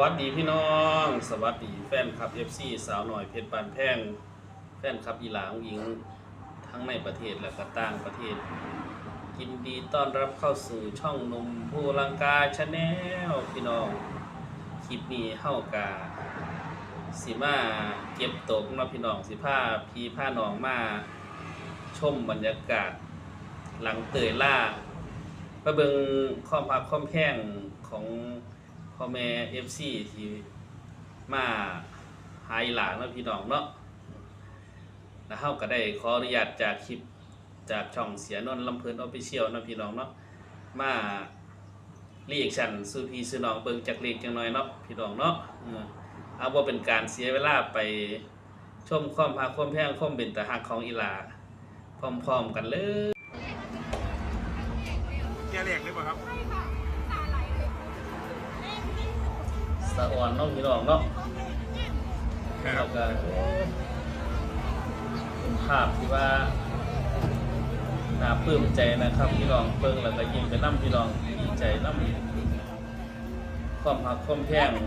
วัสดีพี่น้อง สวัสดีแฟนคลับ FC สาวหน่อยเพชรปานแพงแฟนคลับอีหลาของหญิงทั้งในประเทศและก็ต่างประเทศ ยินดีต้อนรับเข้าสู่ช่องนมผู้ลังกาชาแนลพี่น้อง คลิปนี้เฮากาสิมาเก็บตกเนาะพี่น้องสิพาพี่พาหนองมาชมบรรยากาศ หลังเตยล่ามาเบิงความพักความแพงของ พ่อแม่ FC ที่มาหาอีหลานเนาะพี่น้องเนาะแล้วเฮาก็ได้ขออนุญาตจากคลิปจากช่องเสียนนท์ลำเพลินออฟฟิเชียลนาะพี่น้องเนาะมาเรียกฉันสู่พี่สู่น้องเบิ่งจากเล็กจังน้อยเนาะพี่น้องเนาะเออเอาเป็นการเสียเวลาไปชมความพาความแพงความเป็นตาหักของอีหลาพร้อมๆกันเลยเกียร์เล็กหรือเปล่าครับะอ่อนเนาะพี่น้องเนาะแล้วก็เป็นภาพที่ว่าน่าปลื้มใจนะครับพี่น้องเบิ่งแล้วก็ยิ้มไปน้ำพี่น้องดีใจน้ำความหักความแพงของ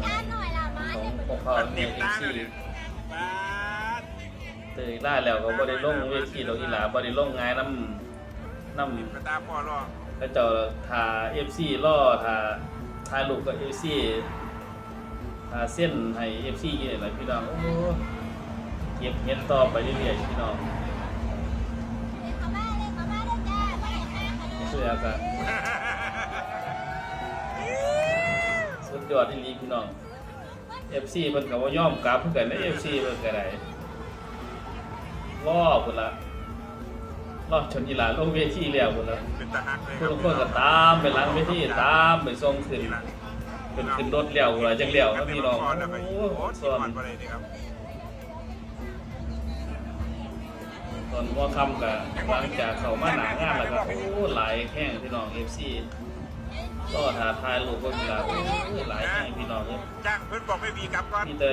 พวกเขาในเต็มเอซีเลยป้าดเตยล่าแล้วก็บ่ได้ลงเวทีดอกอีหลาบ่ได้ลงงานน้ำน้ำเต็มตาพ่อรอพระเจ้าทา FC ล่อทาทาลูกกับ FC ทาเส้นให้ FC อยู่นี่แหละพี่น้องโอ้เก็บเฮ็ดต่อไปเรื่อยๆพี่น้องเสื้อก็สุดยอดที่ลีพี่น้อง FC เพิ่นก็บ่ยอมกลับเพิ่นก็ใน FC เพิ่นก็ได้รอพุ่นละรอชนอีหลาลงเวทีแล้วพุ่นละเป็นตาหักเลยผู้ลงคนก็ตามไปหลังเวทีตามไปส่งขึ้นนี่ละ เป็นขึ้นรถเลี้ยวหัวจังเลี้ยวครับพี่น้องโอ้แล้วก็โอ้โอ้ส่ที่วนมันอะไรนี่ครับตอนหัวค่ำก็หลังจากเข้ามาหนางานแล้วก็โอ้หลายแห้งพี่น้อง FC ก็หาทายรูปก็มีหลายโอ้หลายแห้งพี่น้องเนี่ยจ้างเพิ่นบอกไม่มีกลับก่อนมีแต่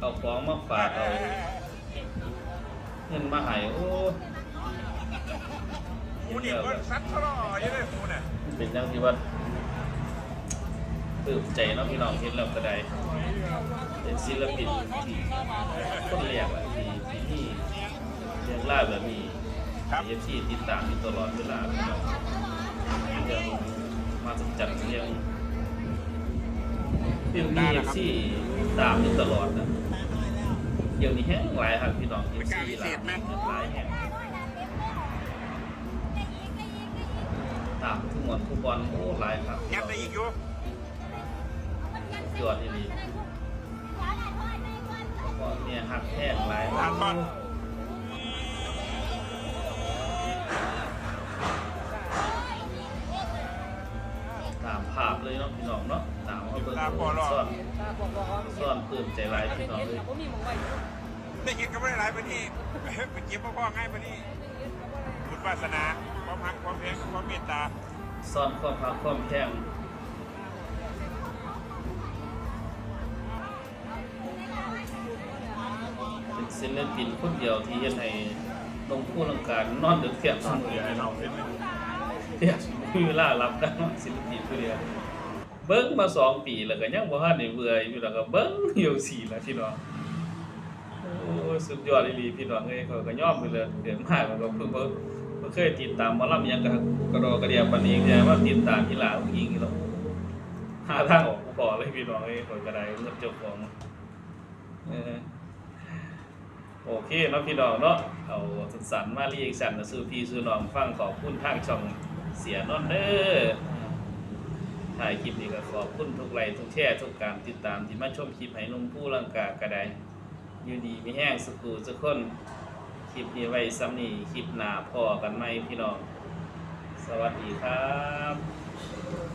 เอาของมาฝากเอาเงินมาให้โอ้หมูนี่ก็ซัดทะเลาะยังไงหมูเนี่ยเป็นจังที่ว่าป ลื้มใจเนาะพี่น้องเห็นแล้วก็ได้เป็นศิลปินที่คนเรียกอะที่ที่ที่เรียงล่าแบบนี้ครับเอฟซีติดตามอยู่ตลอดเวลาพี่น้องเรื่องมาสจัดเรื่องเรื่องนี้เอฟซีตามอยู่ตลอดนะเดี๋ยวนี้แห้งหลายครับพี่น้องเอฟซีหลายหลายแห้งตามทุกหมดทุกบอลโอ้หลายครับยัดได้อีกอยู่ ยอดดีก็เนี่ยหักแห้งหลายทานบอลตามภาพเลยเนาะพี่น้องเนาะตามเอาเบิ่งตามพ่อรอซ่อนซ่อนปลื้มใจหลายพี่น้องเลยได้กินก็ไม่ได้หลายไปนี่ไปเก็บพ่อง่ายไปนี่บุญวาสนาความหักความเพลงความเมตตาซ่อนความพักความแข้ง ศิลปินคนเดียวที่เฮ็ดให้ลงผู้ลังการนอนดึกเทียบสมุนให้เราเทียบมีเวลารับได้ศิลปินผู้เดียวเบิ้งมาสองปีแล้วก็ยังบ่ทันได้เบื่ออยู่แล้วก็เบิ้งอยู่สี่แล้วพี่น้องโอ้ยสุดยอดอีหลีพี่น้องเอ้ยเขาก็ยอมไปเลยเดือนมามันก็เพิ่งเพิ่งเคยติดตามมอลำหยังก็กระดอกระเดียบปานนี้แต่ว่าติดตามอีหลาผู้หญิงแล้วหาทางออกพอเลยพี่น้องเอ้ยข้อยก็ไดเงินเจ้าของเออ โอเคเนาะพี่น้องเนาะเอาสันๆมาเรียกสันสู่พี่สู่น้องฟังขอบคุณทางช่องเสียนอนเด้อถ่ายคลิปนี้ก็ขอบคุณทุกไลค์ทุกแชร์ทุกการติดตามที่มาชมคลิปให้นุ่มผู้ลังกากระไดอยู่ดีมีแห้งสกูสกคนคลิปนี้ไว้ซ้ำนี่คลิปหนาพอกันไหมพี่น้อง สวัสดีครับ